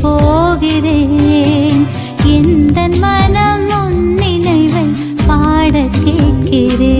போகிறேன் எந்த மனம் உன் நினைவை பாட கேட்கிறேன்.